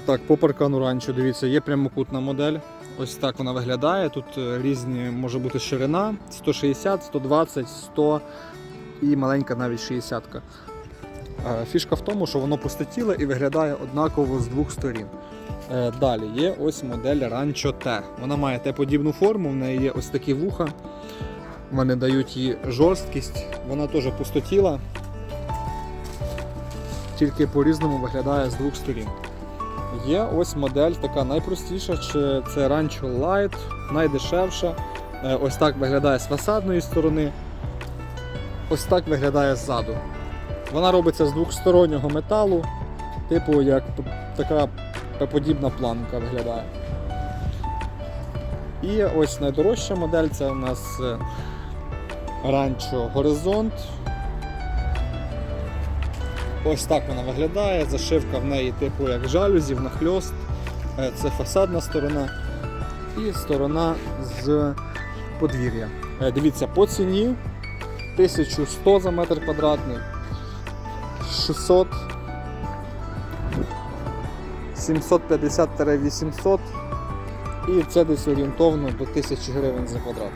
Так, по паркану ранчо, дивіться, є прямокутна модель. Ось так вона виглядає. Тут е, різні може бути ширина 160, 120, 100 і маленька навіть 60. -ка. Е, Фішка в тому, що воно пустотіле і виглядає однаково з двох сторін. Е, Далі є ось модель Rancho T. Вона має Т-подібну форму, в неї є ось такі вуха. Вони дають їй жорсткість, вона теж пустотіла, тільки по-різному виглядає з двох сторін. Є ось модель така найпростіша, чи це Rancho Light, найдешевша. Е, Ось так виглядає з фасадної сторони. Ось так виглядає ззаду. Вона робиться з двохстороннього металу, типу як така подібна планка виглядає. І ось найдорожча модель це у нас е, Rancho Horizont. Ось так вона виглядає. Зашивка в неї типу як жалюзі, нахльост. Е, Це фасадна сторона і сторона з подвір'я. Е, Дивіться, по ціні 1100 за метр квадратний, 600, 750-800 і це десь орієнтовно до 1000 гривень за квадрат.